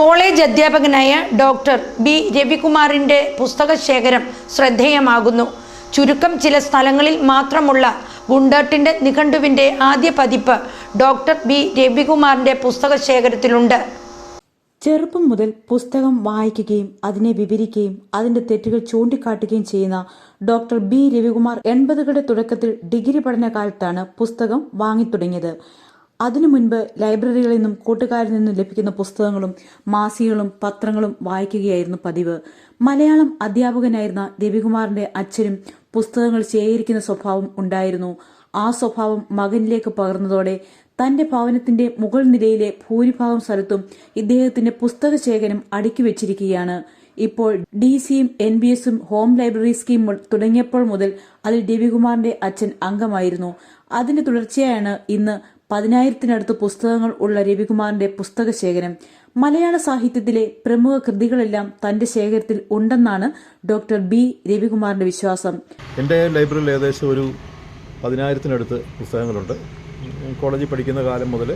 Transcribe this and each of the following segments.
College അധ്യാപകനായ doctor B രവികുമാറിന്റെ പുസ്തകശേഖരം ശ്രദ്ധേയമാകുന്നു. ചുരുക്കം ചില സ്ഥലങ്ങളിൽ മാത്രമുള്ള ഗുണ്ടർട്ടിന്റെ നിഘണ്ടുവിന്റെ ആദ്യ പതിപ്പ് ഡോക്ടർ ബി രവികുമാറിന്റെ പുസ്തകശേഖരത്തിലുണ്ട്. ചെറുപ്പം മുതൽ പുസ്തകം വായിക്കുകയും അതിനെ വിവരിക്കുകയും അതിന്റെ തെറ്റുകൾ ചൂണ്ടിക്കാട്ടുകയും ചെയ്യുന്ന ഡോക്ടർ ബി രവികുമാർ എൺപതുകളുടെ തുടക്കത്തിൽ ഡിഗ്രി പഠനകാലത്താണ് പുസ്തകം വാങ്ങിത്തുടങ്ങിയത്. അതിനു മുൻപ് ലൈബ്രറികളിൽ നിന്നും കൂട്ടുകാരിൽ നിന്നും ലഭിക്കുന്ന പുസ്തകങ്ങളും മാസികകളും പത്രങ്ങളും വായിക്കുകയായിരുന്നു പതിവ്. മലയാളം അധ്യാപകനായിരുന്ന രവികുമാറിന്റെ അച്ഛനും പുസ്തകങ്ങൾ ശേഖരിക്കുന്ന സ്വഭാവം ഉണ്ടായിരുന്നു. ആ സ്വഭാവം മകനിലേക്ക് പകർന്നതോടെ തന്റെ ഭവനത്തിന്റെ മുകൾ നിലയിലെ ഭൂരിഭാഗം സ്ഥലത്തും ഇദ്ദേഹത്തിന്റെ പുസ്തക ശേഖരം അടുക്കി വെച്ചിരിക്കുകയാണ്. ഇപ്പോൾ ഡി സിയും എൻ ബി എസും ഹോം ലൈബ്രറി സ്കീം തുടങ്ങിയപ്പോൾ മുതൽ അതിൽ രവികുമാറിന്റെ അച്ഛൻ അംഗമായിരുന്നു. അതിന്റെ തുടർച്ചയാണ് ഇന്ന് പതിനായിരത്തിനടുത്ത് പുസ്തകങ്ങൾ ഉള്ള രവികുമാറിന്റെ പുസ്തക ശേഖരം മലയാള സാഹിത്യത്തിലെ പ്രമുഖ കൃതികളെല്ലാം തന്റെ ശേഖരത്തിൽ ഉണ്ടെന്നാണ് ഡോക്ടർ ബി രവികുമാറിന്റെ വിശ്വാസം. എന്റെ ലൈബ്രറിയിൽ ഏകദേശം ഒരു പതിനായിരത്തിനടുത്ത് പുസ്തകങ്ങളുണ്ട്. കോളേജിൽ പഠിക്കുന്ന കാലം മുതൽ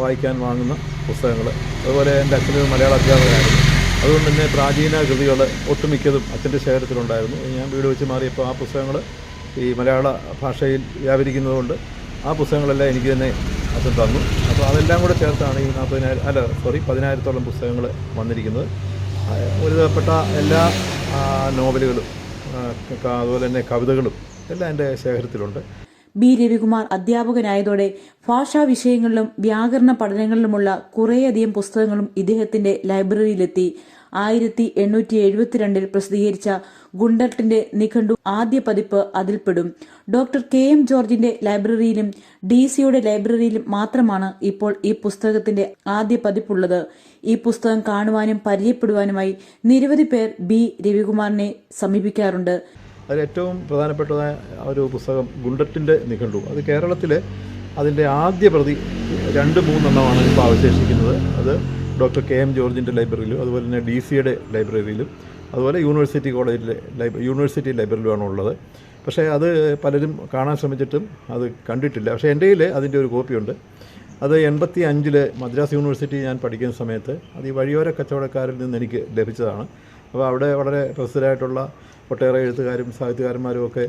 വായിക്കാൻ വാങ്ങുന്ന പുസ്തകങ്ങൾ അതുപോലെ എന്റെ അച്ഛനൊരു മലയാള അധ്യാപകനായിരുന്നു. അതുകൊണ്ട് തന്നെ പ്രാചീന കൃതികൾ ഒട്ടുമിക്കതും അച്ഛന്റെ ശേഖരത്തിലുണ്ടായിരുന്നു. ഞാൻ വീട് വെച്ച് മാറിയപ്പോൾ ആ പുസ്തകങ്ങൾ ഈ മലയാള ഭാഷയിൽ വ്യാപരിക്കുന്നതുകൊണ്ട് ആ പുസ്തകങ്ങളെല്ലാം എനിക്ക് തന്നെ അച്ഛൻ തന്നു. അപ്പോൾ അതെല്ലാം കൂടെ ചേർത്താണ് ഈ നാൽപ്പതിനായിരം അല്ല സോറി പതിനായിരത്തോളം പുസ്തകങ്ങൾ വന്നിരിക്കുന്നത്. ആ, ഒരുവിധപ്പെട്ട എല്ലാ നോവലുകളും അതുപോലെ തന്നെ കവിതകളും എല്ലാം എന്റെ ശേഖരത്തിലുണ്ട്. ബി രവികുമാർ അധ്യാപകനായതോടെ ഭാഷാ വിഷയങ്ങളിലും വ്യാകരണ പഠനങ്ങളിലുമുള്ള കുറേയധികം പുസ്തകങ്ങളും ഇദ്ദേഹത്തിന്റെ ലൈബ്രറിയിലെത്തി. ആയിരത്തി എണ്ണൂറ്റി എഴുപത്തിരണ്ടിൽ പ്രസിദ്ധീകരിച്ച ഗുണ്ടർട്ടിന്റെ നിഘണ്ടു ആദ്യ പതിപ്പ് അതിൽപ്പെടും. ഡോക്ടർ കെ എം ജോർജിന്റെ ലൈബ്രറിയിലും ഡി സിയുടെ ലൈബ്രറിയിലും മാത്രമാണ് ഇപ്പോൾ ഈ പുസ്തകത്തിന്റെ ആദ്യ പതിപ്പുള്ളത്. ഈ പുസ്തകം കാണുവാനും പരിചയപ്പെടുവാനുമായി നിരവധി പേർ ബി രവികുമാറിനെ സമീപിക്കാറുണ്ട്. അതിൽ ഏറ്റവും പ്രധാനപ്പെട്ടതായ ഒരു പുസ്തകം ഗുണ്ടറ്റിന്റെ നിഘണ്ടു. അത് കേരളത്തിലെ അതിന്റെ ആദ്യ പ്രതി രണ്ട് മൂന്നെണ്ണമാണ് ഇപ്പോൾ അവശേഷിക്കുന്നത്. അത് ഡോക്ടർ കെ എം ജോർജിന്റെ ലൈബ്രറിയിലും അതുപോലെ തന്നെ ഡി സിയുടെ ലൈബ്രറിയിലും അതുപോലെ യൂണിവേഴ്സിറ്റി കോളേജിലെ ലൈബ് യൂണിവേഴ്സിറ്റി ലൈബ്രറിയിലുമാണ് ഉള്ളത്. പക്ഷേ അത് പലരും കാണാൻ ശ്രമിച്ചിട്ടും അത് കണ്ടിട്ടില്ല. പക്ഷേ എന്റെ കയ്യിൽ അതിന്റെ ഒരു കോപ്പിയുണ്ട്. അത് എൺപത്തി അഞ്ചിൽ മദ്രാസ് യൂണിവേഴ്സിറ്റി ഞാൻ പഠിക്കുന്ന സമയത്ത് അത് ഈ വഴിയോര കച്ചവടക്കാരിൽ നിന്ന് എനിക്ക് ലഭിച്ചതാണ്. അപ്പോൾ അവിടെ വളരെ പ്രസിദ്ധരായിട്ടുള്ള ഒട്ടേറെ എഴുത്തുകാരും സാഹിത്യകാരന്മാരും ഒക്കെ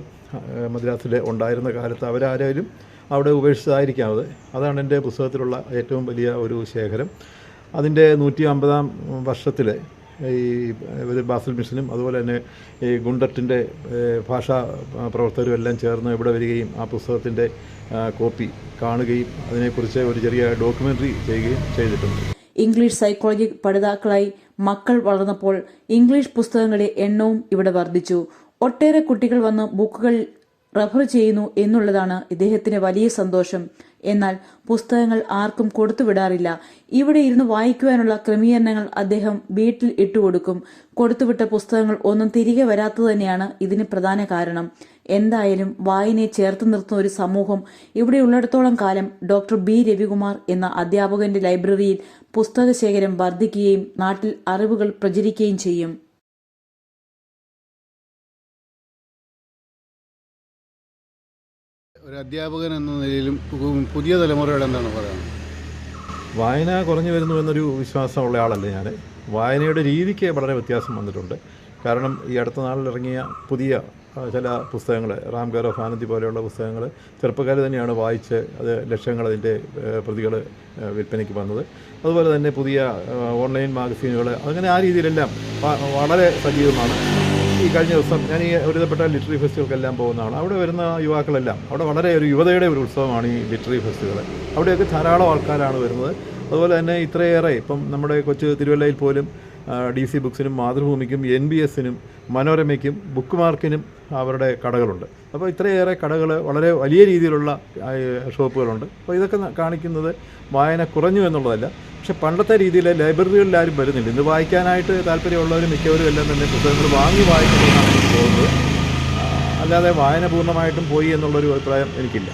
മദ്രാസിൽ ഉണ്ടായിരുന്ന കാലത്ത് അവരാരും അവിടെ ഉപേക്ഷിച്ചതായിരിക്കാം അത്. അതാണ് എന്റെ പുസ്തകത്തിലുള്ള ഏറ്റവും വലിയ ഒരു ശേഖരം. അതിന്റെ നൂറ്റി അമ്പതാം വർഷത്തിൽ ഈ ബാസൽ മിഷനും അതുപോലെ തന്നെ ഈ ഗുണ്ടറ്റിന്റെ ഭാഷാ പ്രവർത്തകരും എല്ലാം ചേർന്ന് ഇവിടെ വരികയും ആ പുസ്തകത്തിന്റെ കോപ്പി കാണുകയും അതിനെക്കുറിച്ച് ഒരു ചെറിയ ഡോക്യുമെന്ററി ചെയ്യുകയും ചെയ്തിട്ടുണ്ട്. ഇംഗ്ലീഷ് സൈക്കോളജി പഠിതാക്കളായി മക്കൾ വളർന്നപ്പോൾ ഇംഗ്ലീഷ് പുസ്തകങ്ങളുടെ എണ്ണവും ഇവിടെ വർദ്ധിച്ചു. ഒട്ടേറെ കുട്ടികൾ വന്ന് ബുക്കുകൾ റഫർ ചെയ്യുന്നു എന്നുള്ളതാണ് ഇദ്ദേഹത്തിന് വലിയ സന്തോഷം. എന്നാൽ പുസ്തകങ്ങൾ ആർക്കും കൊടുത്തുവിടാറില്ല ഇവിടെ ഇരുന്ന് വായിക്കുവാനുള്ള ക്രമീകരണങ്ങൾ അദ്ദേഹം വീട്ടിൽ ഇട്ടുകൊടുക്കും. കൊടുത്തുവിട്ട പുസ്തകങ്ങൾ ഒന്നും തിരികെ വരാത്തത് തന്നെയാണ് ഇതിന് പ്രധാന കാരണം. എന്തായാലും വായനയെ ചേർത്ത് നിർത്തുന്ന ഒരു സമൂഹം ഇവിടെയുള്ളിടത്തോളം കാലം ഡോക്ടർ ബി രവികുമാർ എന്ന അധ്യാപകന്റെ ലൈബ്രറിയിൽ പുസ്തകശേഖരം വർദ്ധിക്കുകയും നാട്ടിൽ അറിവുകൾ പ്രചരിക്കുകയും ചെയ്യും. ഒരു അധ്യാപകൻ എന്ന നിലയിലും പുതിയ തലമുറയോട് എന്താണ് പറയുന്നത് വായന കുറഞ്ഞു വരുന്നു എന്നൊരു വിശ്വാസമുള്ള ആളല്ല ഞാൻ വായനയുടെ രീതിക്ക് വളരെ വ്യത്യാസം വന്നിട്ടുണ്ട്. കാരണം ഈ അടുത്ത നാളിൽ ഇറങ്ങിയ പുതിയ ചില പുസ്തകങ്ങൾ റാം ഓഫ് ആനന്ദി പോലെയുള്ള പുസ്തകങ്ങൾ ചെറുപ്പക്കാർ തന്നെയാണ് വായിച്ച് അത് ലക്ഷങ്ങൾ അതിന്റെ പ്രതികൾ വിൽപ്പനയ്ക്ക് വന്നത്. അതുപോലെ തന്നെ പുതിയ ഓൺലൈൻ മാഗസീനുകൾ അങ്ങനെ ആ രീതിയിലെല്ലാം വളരെ സജീവമാണ്. ഈ കഴിഞ്ഞ ദിവസം ഞാൻ ഈ ഒരുതപ്പെട്ട ലിറ്ററി ഫെസ്റ്റിവൽക്കെല്ലാം പോകുന്നതാണ്. അവിടെ വരുന്ന യുവാക്കളെല്ലാം അവിടെ വളരെ ഒരു യുവതയുടെ ഒരു ഉത്സവമാണ് ഈ ലിറ്ററി ഫെസ്റ്റിവൽ. അവിടെയൊക്കെ ധാരാളം ആൾക്കാരാണ് വരുന്നത്. അതുപോലെ തന്നെ ഇത്രയേറെ ഇപ്പം നമ്മുടെ കൊച്ചു തിരുവല്ലയിൽ പോലും ഡി സി ബുക്സിനും മാതൃഭൂമിക്കും എൻ ബി എസിനും മനോരമയ്ക്കും ബുക്ക് മാർക്കിനും അവരുടെ കടകളുണ്ട്. അപ്പോൾ ഇത്രയേറെ കടകൾ വളരെ വലിയ രീതിയിലുള്ള ഷോപ്പുകളുണ്ട്. അപ്പോൾ ഇതൊക്കെ കാണിക്കുന്നത് വായന കുറഞ്ഞു എന്നുള്ളതല്ല. പക്ഷെ പണ്ടത്തെ രീതിയിൽ ലൈബ്രറികളിൽ ആരും വരുന്നില്ല. ഇന്ന് വായിക്കാനായിട്ട് താല്പര്യമുള്ളവരും മിക്കവരും എല്ലാം തന്നെ പുസ്തകങ്ങൾ വാങ്ങി വായിക്കുന്നതാണ് തോന്നുന്നത് അല്ലാതെ വായന പൂർണമായിട്ടും പോയി എന്നുള്ളൊരു അഭിപ്രായം എനിക്കില്ല.